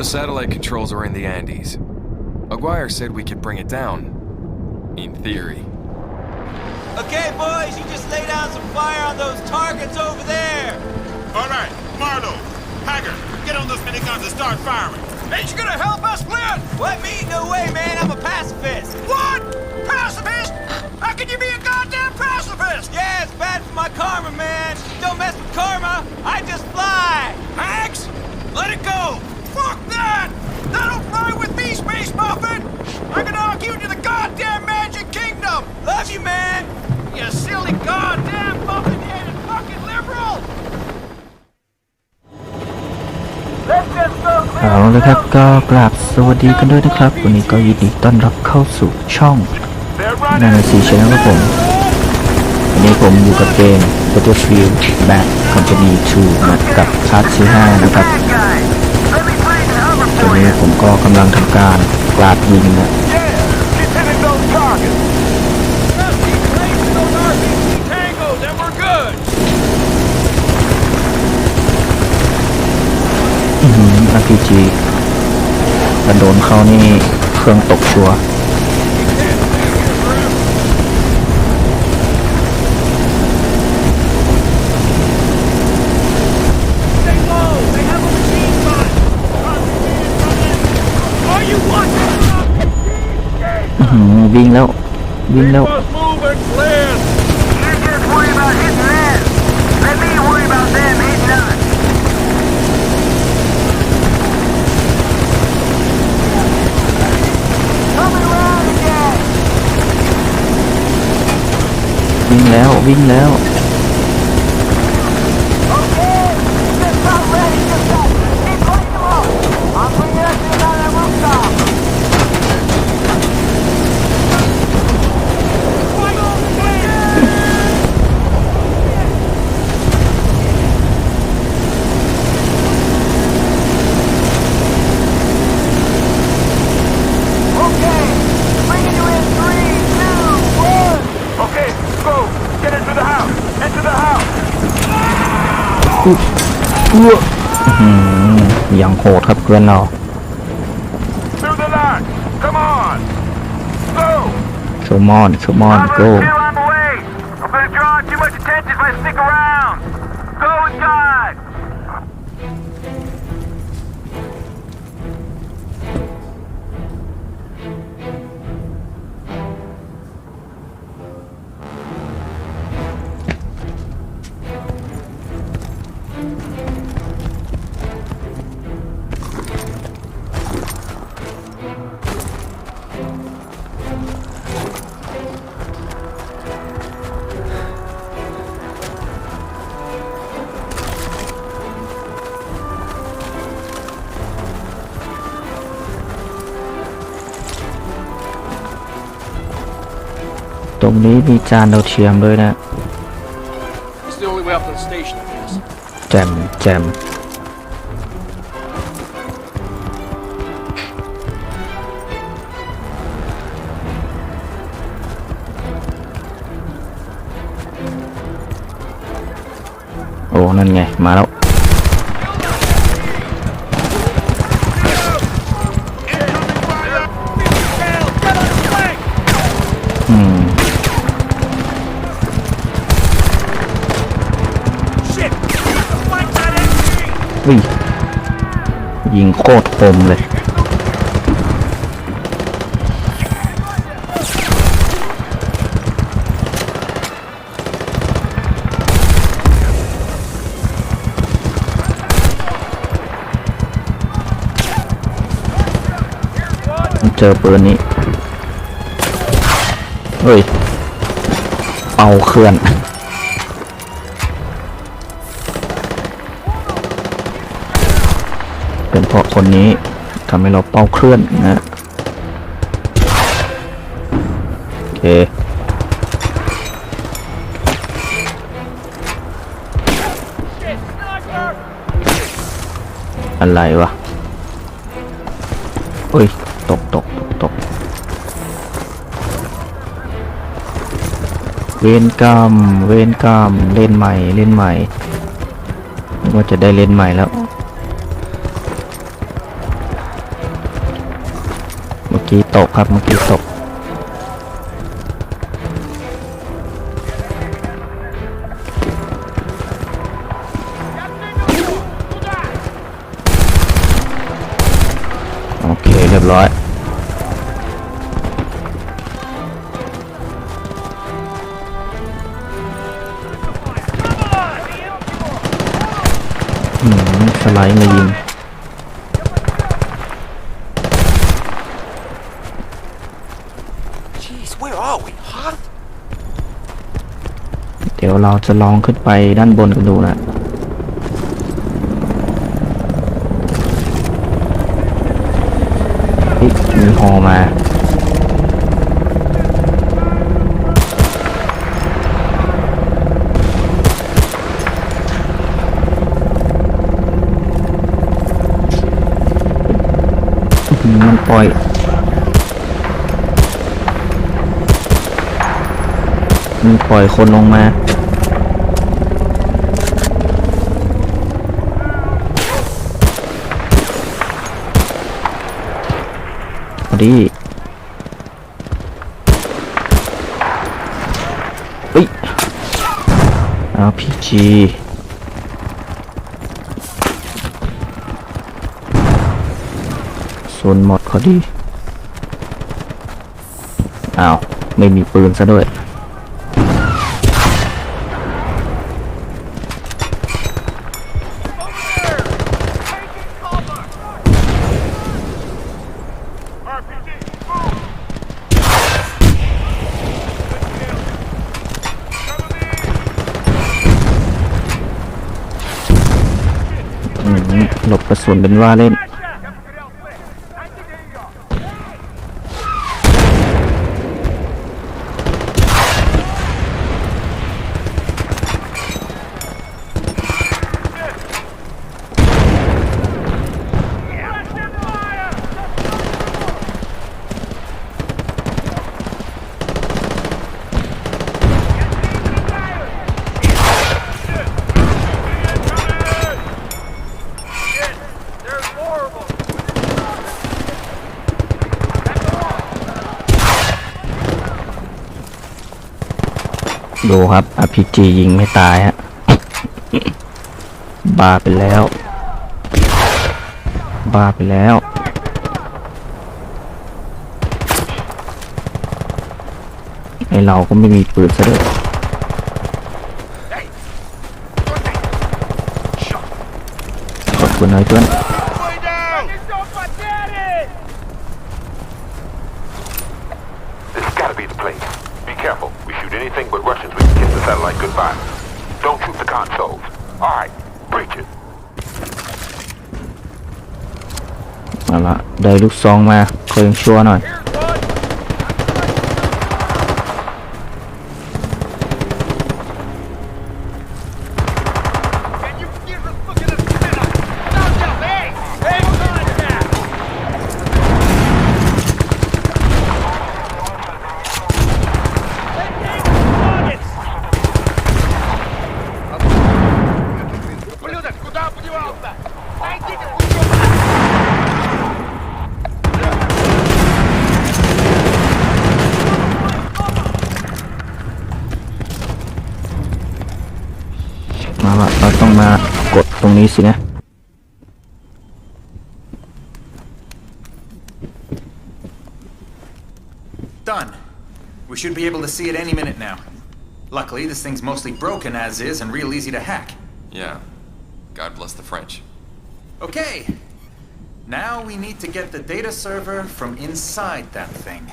The satellite controls are in the Andes. Aguirre said we could bring it down. In theory. Okay, boys, you just lay down some fire on those targets over there! Alright, Marlow, Haggard, get on those miniguns and start firing! Ain't you gonna help us, Flynn? What me? No way, man, I'm a pacifist! What? Pacifist? How can you be a goddamn pacifist? Yeah, it's bad for my karma, man! Don't mess with karma, I just fly! Hags, let it go! Fuck that! That'll fly with me, Space Muffin! I'm gonna knock you to the goddamn Magic Kingdom! Love you, man! You silly goddamn muffin-headed fucking liberal! เอาละครับก็กราบสวัสดีกันด้วยนะครับ วันนี้ก็ยินดีต้อนรับเข้าสู่ช่องนานาซีชแนลครับผมวันนี้ผมอยู่กับเกม Battlefield Bad Company 2มากับพาร์ทที่5นะครับนี้ผมก็กำลังทำการกราดยิงนะอืาร์พีจีกระโดนเขานี่เครื่องตกชัวร์วิ่งแล้ววิ่งแล้ววิ่งแล้ววิ่งแล้วอย่างโหดครับเพื่อนเราโชมอนโชมอนโกตรงนี้มีจานดาวเทียมด้วยนะแจมแจมโอ้นั่นไง มาแล้วอุ้ยยิงโคตรคมเลยเจอปืนนี้ เฮ้ยเป่าเคลื่อนเพราะคนนี้ทำให้เราเป้าเคลื่อนนะโอเค อะไรวะเอ้ย ตกตกตกตกเวนกรรมเวนกรรมเล่นใหม่เล่นใหม่ว่าจะได้เล่นใหม่แล้วกี้ตกครับเมื่อกี้ตกโอเคเรียบร้อยสไลด์มายิง Where are we, huh? เดี๋ยวเราจะลองขึ้นไปด้านบนกันดูนะมีหอมามันปล่อยมันปล่อยคนลงมาดี เฮ้ยอาพีจีส่วนหมดเขาดี อ้าว ไม่มีปืนซะด้วยลบกระสุนเป็นว่าเล่นดูครับอพีจียิงไม่ตายฮะ บาไปแล้ว บาไปแล้ว ไอเรา ก็ไม่มีปืนซะด้วยขอบคุณนะเพื่อน careful. We shoot anything but Russians, we can kiss the satellite goodbye. Don't shoot the consoles. All right, breach it. เอาละได้ลูกซองมาคอยยังชัวร์หน่อย Done. We should be able to see it any minute now. Luckily, this thing's mostly broken as is and real easy to hack. Yeah. God bless the French. Okay. Now we need to get the data server from inside that thing.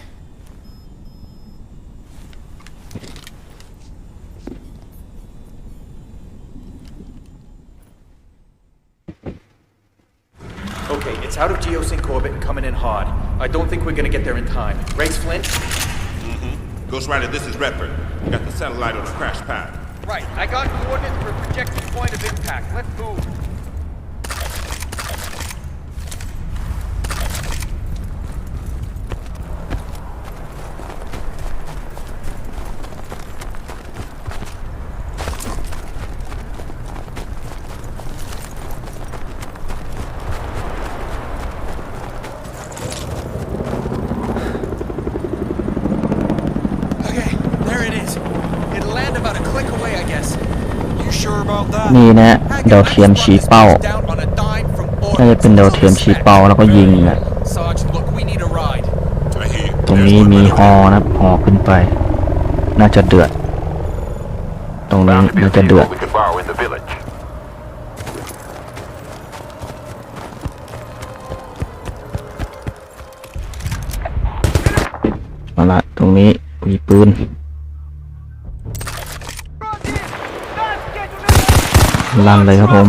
out of geosync orbit and coming in hard. I don't think we're gonna get there in time. Race Flint? Mm-hmm. Ghost Rider, this is Redford. got the satellite on the crash pad. Right, I got coordinates for projected point of impact. Let's move. นี่นะดาวเทียมชี้เป้าน่าจะเป็นดาวเทียมชี้เป้าแล้วก็ยิงนะตรงนี้มีฮอนะฮอขึ้นไป น่าจะเดือดตรงนั้นน่าจะเดือดมาละ ตรงนี้มีปืนลันเลยครับผม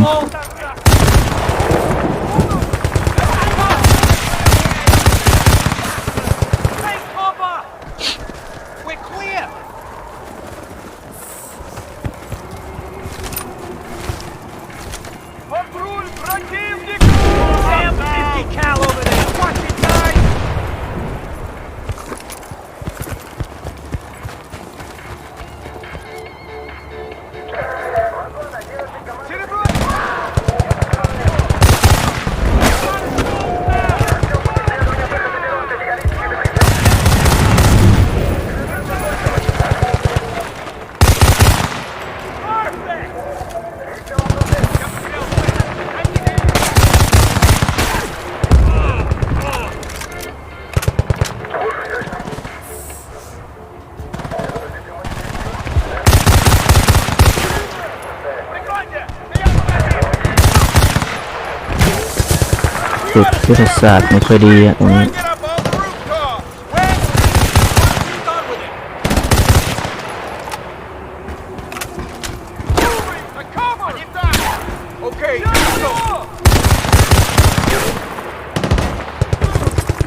ยุทธศาสตร์ไม่ค่อยดีอะตรงนี้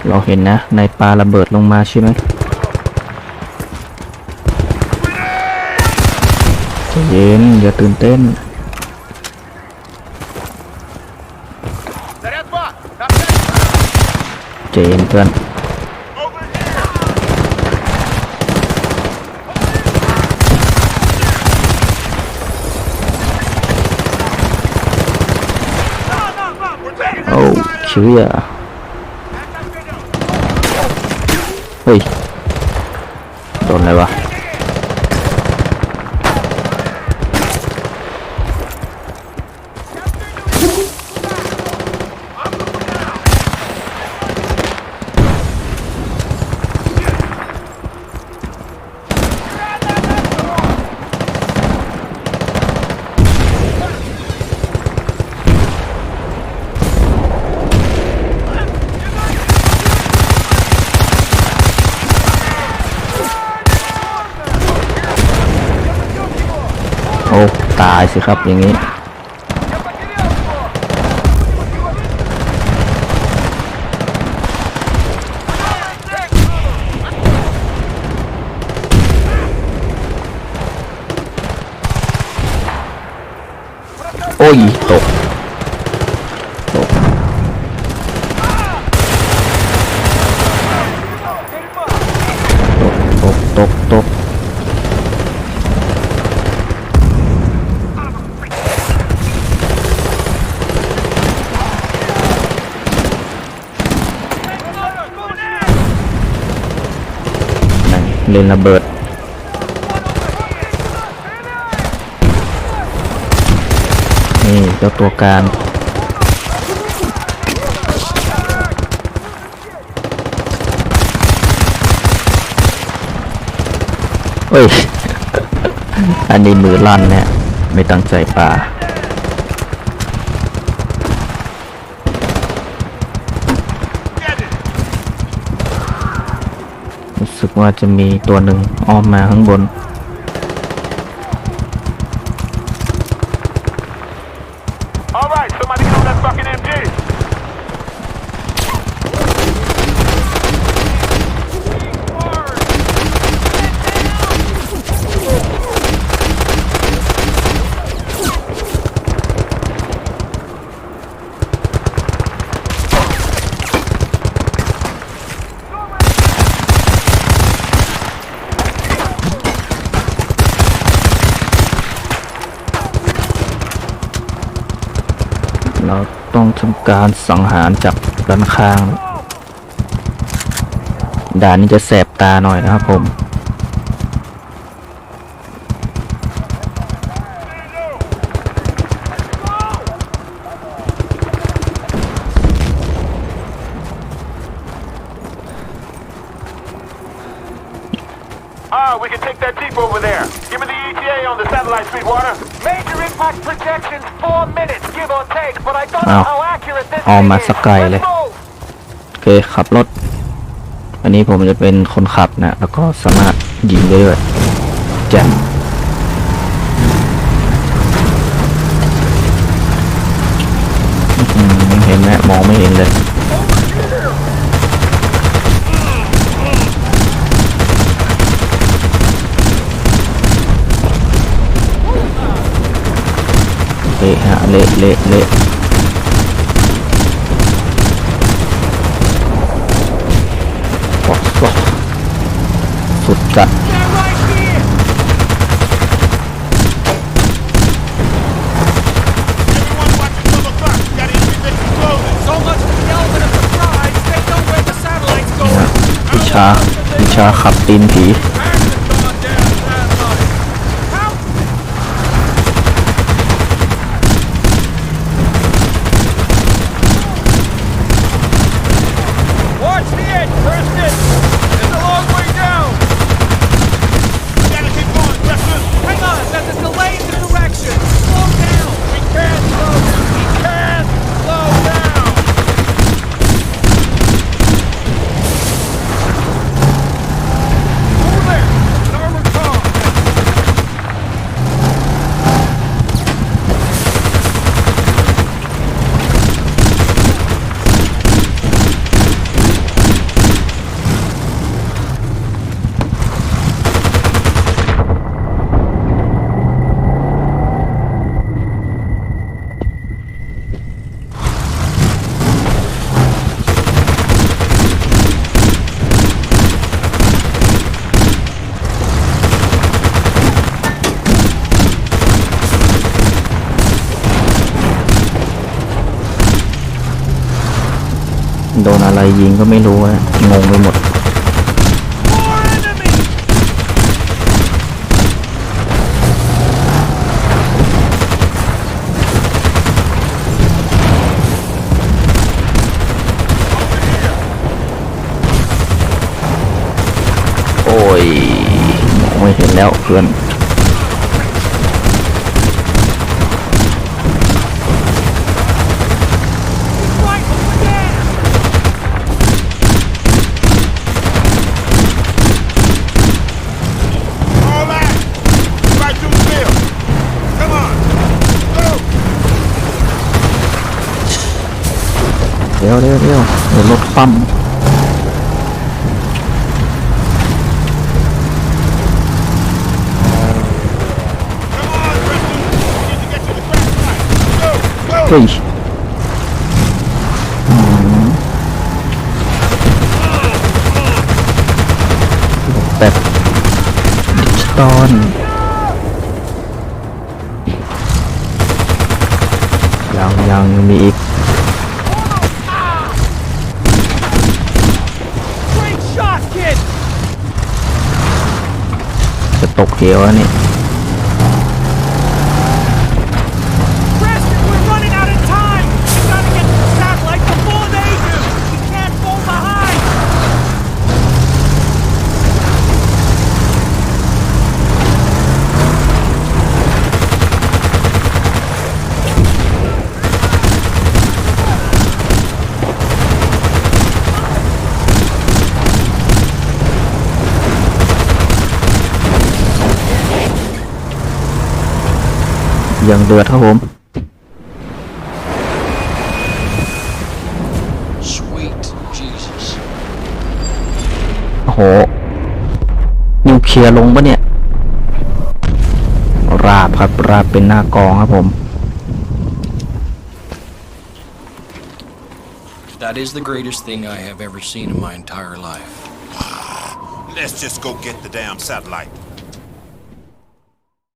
เราเห็นนะในปลาระเบิดลงมาใช่ไหมเย็น อย่าตื่นเต้นเจเพื่อนโอ้ชิวอ่ะเฮ้ยโดนเลยวะตายสิครับอย่างนี้เล่นระเบิดนี่เจ้าตัวการ เฮ้ย อันนี้มือลั่นเนี่ยไม่ตั้งใจป่าสึกว่าจะมีตัวหนึ่งอ้อมมาข้างบนราต้องทำการสังหารจากด้านข้าง ด่านนี้จะแสบตาหน่อยนะครับผมอามาสกายเลย โอเค ขับรถ อันนี้ผมจะเป็นคนขับนะ แล้วก็สามารถยิงได้ด้วยจ่มเห็นไหมมองไม่เห็นเลยเละฮะเละเละเละช้าช้าขับตีนผีโดนอะไรยิงก็ไม่รู้อะงงไปหมด โอ้ยมองไม่เห็นแล้วเพื่อน็วเร็วเร็วเดี๋ยวรถปั๊มเฮ้แบบดิจตอลยังยังมีอีก okay, orang ni อย่างเดือดครับผมโอ้โหนิวเคลียร์ลงปะเนี่ย ราบครับราบเป็นหน้ากองครับผม That is the greatest thing I have ever seen in my entire life. Let's just go get the damn satellite.